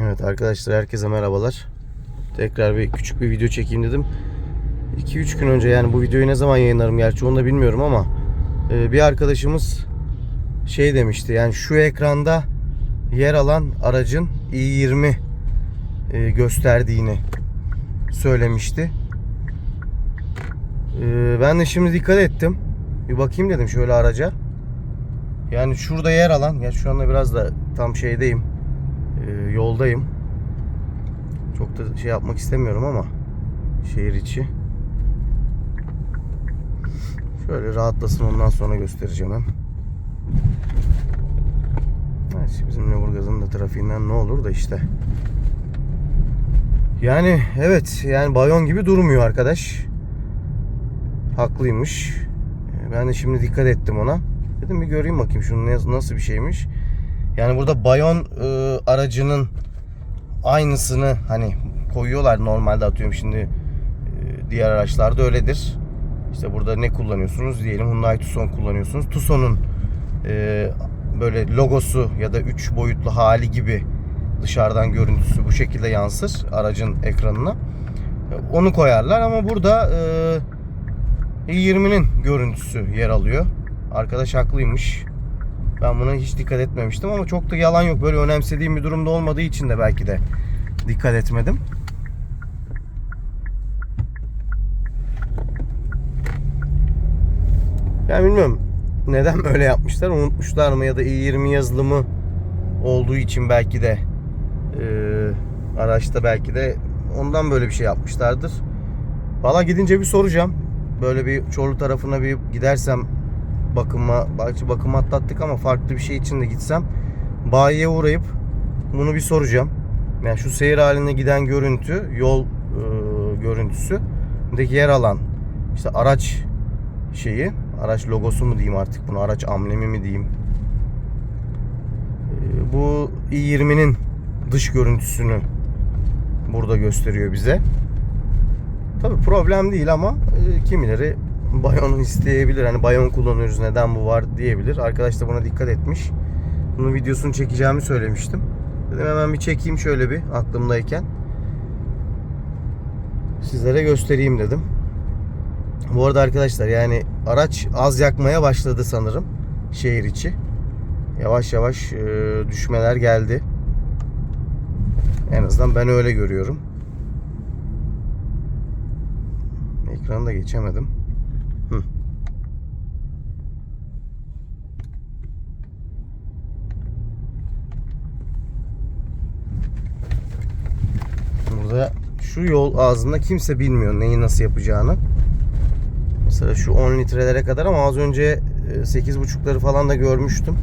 Evet arkadaşlar herkese merhabalar. Tekrar bir küçük bir video çekeyim dedim. 2-3 gün önce yani bu videoyu ne zaman yayınlarım gerçi onu da bilmiyorum ama e, bir arkadaşımız şey demişti yani şu ekranda yer alan aracın i20 e, gösterdiğini söylemişti. E, Ben de şimdi dikkat ettim. Bir bakayım dedim şöyle araca. Yani şurada yer alan, ya şu anda biraz da tam şeydeyim. Yoldayım. Çok da şey yapmak istemiyorum ama şehir içi. Şöyle rahatlasın ondan sonra göstereceğim hem. Evet, bizim Leburgaz'ın da trafiğinden ne olur da işte. Yani evet yani bayon gibi durmuyor arkadaş. Haklıymış. E, Ben de şimdi dikkat ettim ona. Dedim bir göreyim bakayım şunun nasıl bir şeymiş. Yani burada bayon e, aracının aynısını hani koyuyorlar normalde atıyorum şimdi e, diğer araçlarda öyledir. İşte burada ne kullanıyorsunuz diyelim Hyundai Tucson kullanıyorsunuz. Tucson'un e, böyle logosu ya da 3 boyutlu hali gibi dışarıdan görüntüsü bu şekilde yansır aracın ekranına. E, Onu koyarlar ama burada e, i20'nin görüntüsü yer alıyor. Arkadaş haklıymış. Ben buna hiç dikkat etmemiştim ama çok da yalan yok. Böyle önemsediğim bir durumda olmadığı için de belki de dikkat etmedim. Yani bilmiyorum neden böyle yapmışlar unutmuşlar mı ya da i20 yazılımı olduğu için belki de e, araçta belki de ondan böyle bir şey yapmışlardır. Valla gidince bir soracağım. Böyle bir Çorlu tarafına bir gidersem bakıma, belki bakım atlattık ama farklı bir şey için de gitsem bayiye uğrayıp bunu bir soracağım. Yani şu seyir halinde giden görüntü, yol e, görüntüsü, buradaki yer alan işte araç şeyi, araç logosu mu diyeyim artık bunu, araç amblemi mi diyeyim. E, bu i20'nin dış görüntüsünü burada gösteriyor bize. Tabi problem değil ama e, kimileri bayon isteyebilir. Hani bayon kullanıyoruz neden bu var diyebilir. Arkadaş da buna dikkat etmiş. Bunun videosunu çekeceğimi söylemiştim. Dedim hemen bir çekeyim şöyle bir aklımdayken. Sizlere göstereyim dedim. Bu arada arkadaşlar yani araç az yakmaya başladı sanırım şehir içi. Yavaş yavaş e, düşmeler geldi. En azından ben öyle görüyorum. Ekranı da geçemedim. Burada şu yol ağzında kimse bilmiyor neyi nasıl yapacağını. Mesela şu 10 litrelere kadar ama az önce e, 8.5'ları falan da görmüştüm.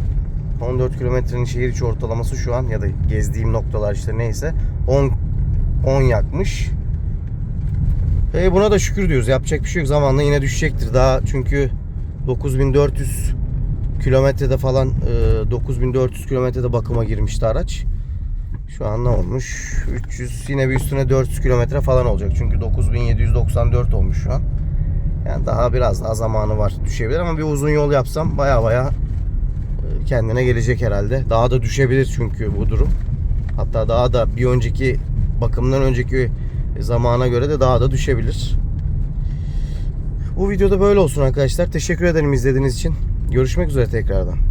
14 kilometrenin şehir içi ortalaması şu an ya da gezdiğim noktalar işte neyse 10 10 yakmış. E buna da şükür diyoruz. Yapacak bir şey yok. Zamanla yine düşecektir. Daha çünkü 9400 kilometrede falan e, 9400 kilometrede bakıma girmişti araç. Şu an ne olmuş? 300 yine bir üstüne 400 kilometre falan olacak. Çünkü 9794 olmuş şu an. Yani daha biraz daha zamanı var. Düşebilir ama bir uzun yol yapsam baya baya e, kendine gelecek herhalde. Daha da düşebilir çünkü bu durum. Hatta daha da bir önceki bakımdan önceki zamana göre de daha da düşebilir. Bu videoda böyle olsun arkadaşlar. Teşekkür ederim izlediğiniz için. Görüşmek üzere tekrardan.